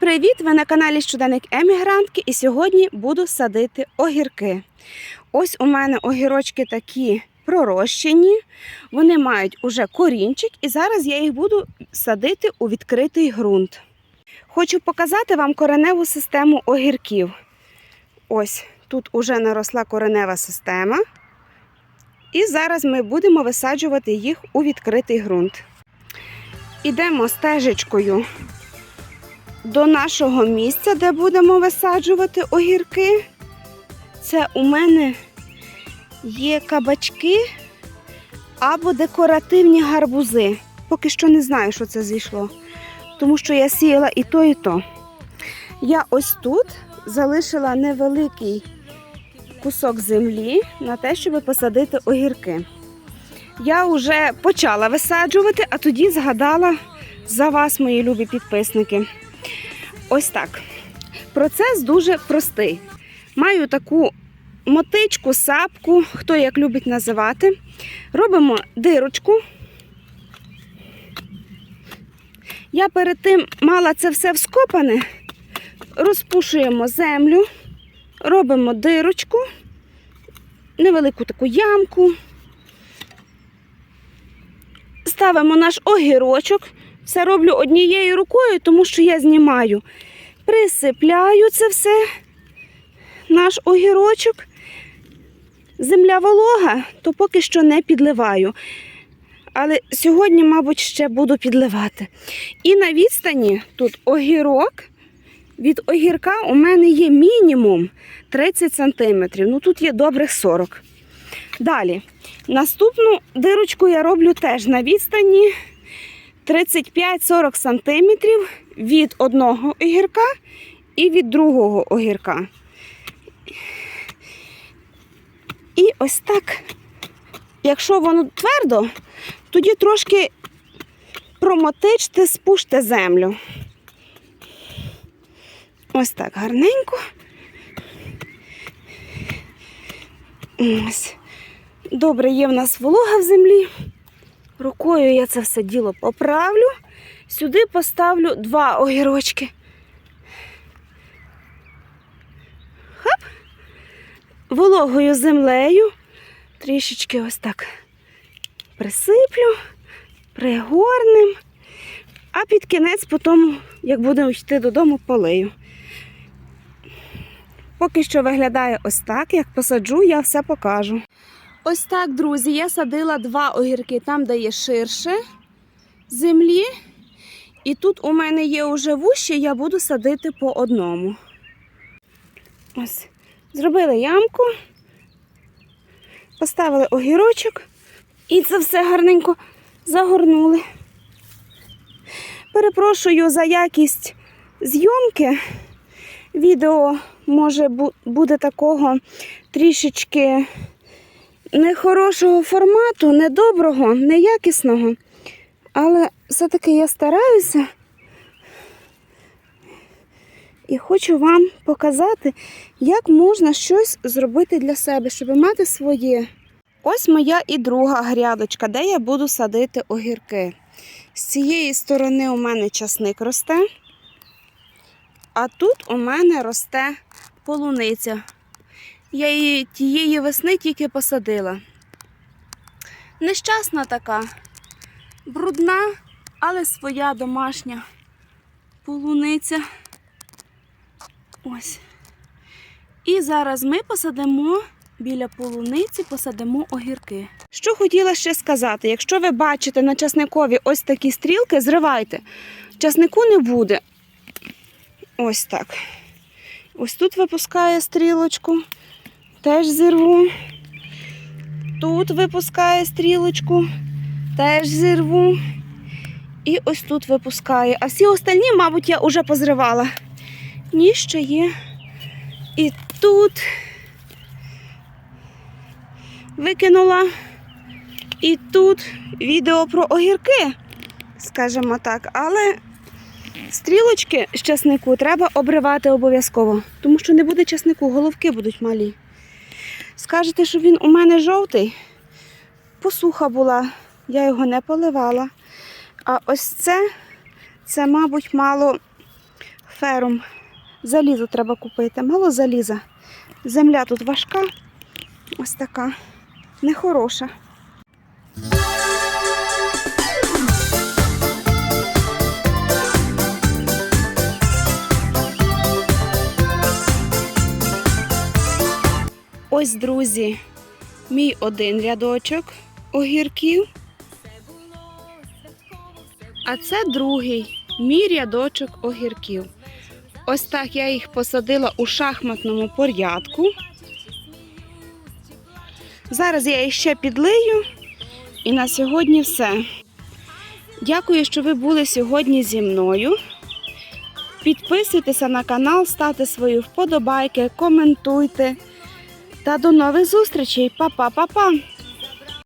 Привіт! Ви на каналі Щоденник Емігрантки і сьогодні буду садити огірки. Ось у мене огірочки такі пророщені, вони мають уже корінчик, і зараз я їх буду садити у відкритий ґрунт. Хочу показати вам кореневу систему огірків. Ось тут уже наросла коренева система. І зараз ми будемо висаджувати їх у відкритий ґрунт. Ідемо стежечкою до нашого місця, де будемо висаджувати огірки. Це у мене є кабачки або декоративні гарбузи. Поки що не знаю, що це зійшло, тому що я сіяла і то, і то. Я ось тут залишила невеликий кусок землі на те, щоб посадити огірки. Я вже почала висаджувати, а тоді згадала за вас, мої любі підписники. Ось так. Процес дуже простий. Маю таку мотичку, сапку, хто як любить називати. Робимо дирочку. Я перед тим мала це все вскопане, розпушуємо землю, робимо дирочку, невелику таку ямку. Ставимо наш огірочок. Все роблю однією рукою, тому що я знімаю. Присипляю це все, наш огірочок. Земля волога, то поки що не підливаю. Але сьогодні, мабуть, ще буду підливати. І на відстані тут огірок. Від огірка у мене є мінімум 30 см. Ну тут є добрих 40 Далі. Наступну дирочку я роблю теж на відстані 35-40 см від одного огірка і від другого огірка. І ось так, якщо воно твердо, тоді трошки промотичте, спуште землю. Ось так гарненько. Ось. Добре, є в нас волога в землі. Рукою я це все діло поправлю. Сюди поставлю два огірочки. Хоп. Вологою землею. Трішечки ось так присиплю, пригорнем. А під кінець, потім, як будемо йти додому, полию. Поки що виглядає ось так. Як посаджу, я все покажу. Ось так, друзі, я садила два огірки там, де є ширше землі. І тут у мене є вже вущі, я буду садити по одному. Ось. Зробили ямку, поставили огірочок і це все гарненько загорнули. Перепрошую за якість зйомки. Відео може буде такого трішечки нехорошого формату, недоброго, неякісного. Але все-таки я стараюся і хочу вам показати, як можна щось зробити для себе, щоб мати своє. Ось моя і друга грядочка, де я буду садити огірки. З цієї сторони у мене часник росте, а тут у мене росте полуниця. Я її тієї весни тільки посадила. Нещасна така, брудна, але своя домашня полуниця. Ось. І зараз ми посадимо біля полуниці, посадимо огірки. Що хотіла ще сказати, якщо ви бачите на часникові ось такі стрілки, зривайте. Часнику не буде. Ось так. Ось тут випускає стрілочку, теж зірву. Тут випускає стрілочку, теж зірву. І ось тут випускає. А всі остальні, мабуть, я вже позривала. Ні, ще є. І тут викинула. І тут відео про огірки, скажімо так, але стрілочки з часнику треба обривати обов'язково, тому що не буде часнику, головки будуть малі. Скажете, що він у мене жовтий, посуха була, я його не поливала. А ось це, це, мабуть, мало ферум. Залізо треба купити. Мало заліза. Земля тут важка. Ось така. Нехороша. Ось, друзі, мій один рядочок огірків. А це другий мій рядочок огірків. Ось так я їх посадила у шахматному порядку. Зараз я їх ще підлию. І на сьогодні все. Дякую, що ви були сьогодні зі мною. Підписуйтеся на канал, ставте свої вподобайки, коментуйте. Та до нових зустрічей. Па-па-па-па!